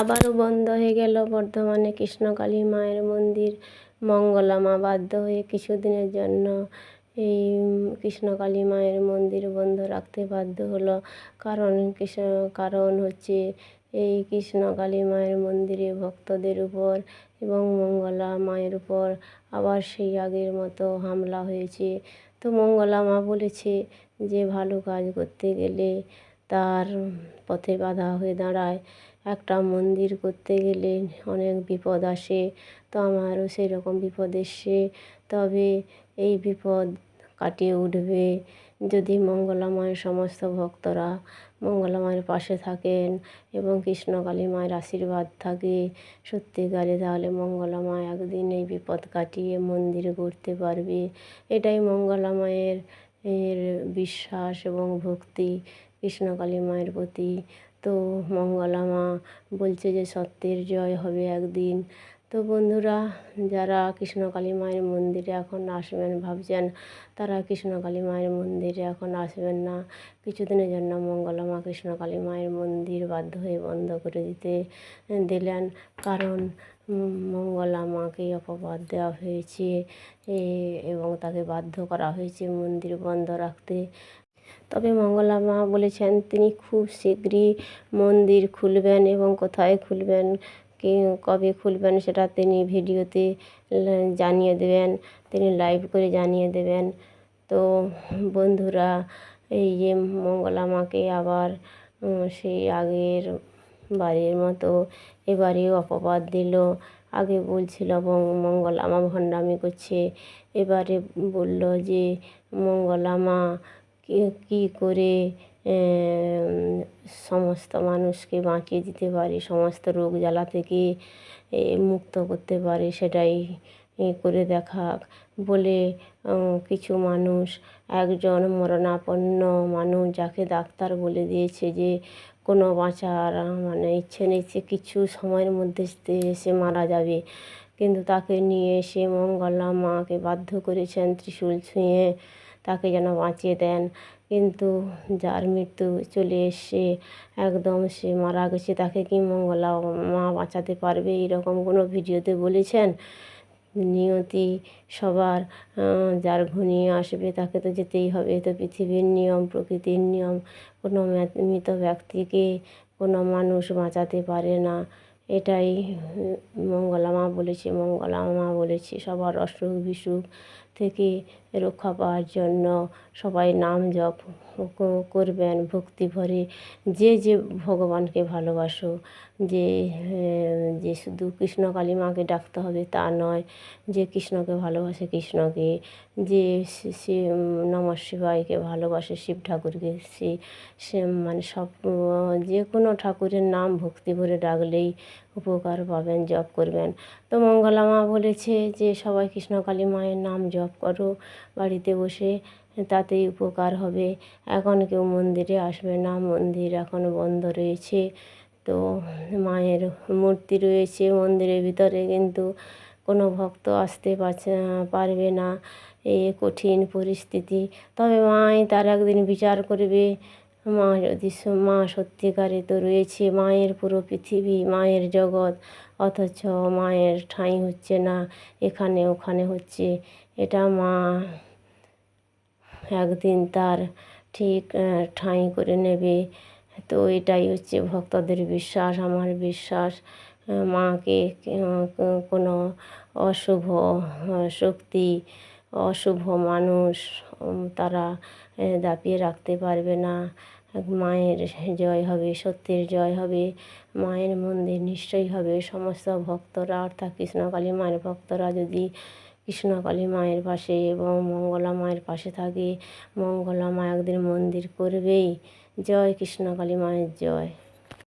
আবারও বন্ধ হয়ে গেল বর্ধমানে কৃষ্ণকালী মায়ের মন্দির। মঙ্গলা মা বাধ্য হয়ে কিছুদিনের জন্য এই কৃষ্ণকালী মায়ের মন্দির বন্ধ রাখতে বাধ্য হলো। কারণ কৃষ্ণ, কারণ হচ্ছে এই কৃষ্ণকালী মায়ের মন্দিরে ভক্তদের উপর এবং মঙ্গলা মায়ের উপর আবার সেই আগের মতো হামলা হয়েছে। তো মঙ্গলা মা বলেছে যে, ভালো কাজ করতে গেলে তার পথে বাধা হয়ে দাঁড়ায়। একটা মন্দির করতে গেলে অনেক বিপদ আসে, তো আমারও সেই রকম বিপদ এসছে। তবে এই বিপদ কাটিয়ে উঠবে যদি মঙ্গলা মায়ের সমস্ত ভক্তরা মঙ্গলা মায়ের পাশে থাকেন এবং কৃষ্ণকালী মায়ের আশীর্বাদ থাকে। সত্যিকারে তাহলে মঙ্গলা একদিন এই বিপদ কাটিয়ে মন্দির গড়তে পারবে। এটাই মঙ্গলা মায়ের এর বিশ্বাস এবং ভক্তি কৃষ্ণকালী মায়ের প্রতি। তো মঙ্গলা মা বলছে যে সত্যের জয় হবে একদিন। তো বন্ধুরা, যারা কৃষ্ণকালী মায়ের মন্দিরে এখন আসবেন ভাবছেন, তারা কৃষ্ণকালী মায়ের মন্দিরে এখন আসবেন না। কিছুদিনের জন্য মঙ্গলা মা কৃষ্ণকালী মায়ের মন্দির বাধ্য হয়ে বন্ধ করে দিতে দিলেন। কারণ মঙ্গলা মাকে অপবাদ দেওয়া হয়েছে এবং তাকে বাধ্য করা হয়েছে মন্দির বন্ধ রাখতে। তবে মঙ্গলা মা বলেছেন, তিনি খুব শীঘ্রই মন্দির খুলবেন এবং কোথায় খুলবেন, কে কবে খুলবেন সেটা তিনি ভিডিওতে জানিয়ে দেবেন, তিনি লাইভ করে জানিয়ে দেবেন। তো বন্ধুরা, এই যে মঙ্গলা মাকে আবার সেই আগের বাড়ির মতো এবারেও অপবাদ দিল। আগে বলছিল মঙ্গলামা ভণ্ডামি করছে। এবারে বলল যে, মঙ্গলা মা কী করে সমস্ত মানুষকে বাঁচিয়ে দিতে পারে, সমস্ত রোগ জ্বালা থেকে মুক্ত করতে পারে, সেটাই করে দেখাক। বলে কিছু মানুষ, একজন মরণাপন্ন মানুষ যাকে ডাক্তার বলে দিয়েছে যে, কোনো বাঁচার মানে ইচ্ছে নেই সে কিছু সময়ের মধ্যে সে মারা যাবে। কিন্তু তাকে নিয়ে এসে মঙ্গলা মাকে বাধ্য করেছেন ত্রিশূল ছুঁয়ে। তাকে যেন বাঁচিয়ে দেন। কিন্তু যার মৃত্যু চলে এসছে, একদম সে মারা গেছে, তাকে কি মঙ্গলা মা বাঁচাতে পারবে? এরকম কোনো ভিডিওতে বলেছেন? নিয়তি সবার যার ঘনিয়ে আসবে তাকে তো যেতেই হবে। তো পৃথিবীর নিয়ম, প্রকৃতির নিয়ম। কোনো মৃত ব্যক্তিকে কোনো মানুষ বাঁচাতে পারে না। এটাই, মঙ্গলা মা বলেছে, মঙ্গলা মা বলেছে, সবার অসুখ বিসুখ থেকে রক্ষা পাওয়ার জন্য সবাই নাম জপ করবেন, ভক্তি ভরে, যে যে ভগবানকে ভালোবাসো, যে যে শুধু কৃষ্ণ কালী মাকে ডাকতে হবে তা নয়, যে কৃষ্ণকে ভালোবাসে কৃষ্ণকে, যে সে, নম শিবায়কে ভালোবাসে শিব ঠাকুরকে, সে সে মানে সব, যে কোনো ঠাকুরের নাম ভক্তি ভরে ডাকলেই উপকার পাবেন, জপ করবেন। তো মঙ্গলা মা বলেছে যে, সবাই কৃষ্ণকালী মায়ের নাম জপ করো, বাড়িতে বসে তাতেই উপকার হবে। এখন কেউ মন্দিরে আসবে না, মন্দির এখন বন্ধ রয়েছে। তো মায়ের মূর্তি রয়েছে মন্দিরের ভিতরে, কিন্তু কোনো ভক্ত আসতে পারবে না। এই কঠিন পরিস্থিতি। তবে মাই তার একদিন বিচার করবে মা, যদি মা সত্যিকারে তো রয়েছে মায়ের পুরো পৃথিবী, মায়ের জগৎ, অথচ মায়ের ঠাঁই হচ্ছে না, এখানে ওখানে হচ্ছে। এটা মা একদিন তার ঠিক ঠাঁই করে নেবে। তো এটাই হচ্ছে ভক্তদের বিশ্বাস, আমার বিশ্বাস। মাকে কোনো অশুভ শক্তি অশুভ মানুষ তারা দাপিয়ে রাখতে পারবে না। মায়ের জয় হবে, সত্যের জয় হবে। মায়ের মন্দির নিশ্চয়ই হবে। সমস্ত ভক্তরা, অর্থাৎ কৃষ্ণকালী মায়ের ভক্তরা যদি কৃষ্ণকালী মায়ের পাশে এবং মঙ্গলা মায়ের পাশে থাকে, মঙ্গলা মা একদিন মন্দির করবেই। জয় কৃষ্ণকালী মায়ের জয়।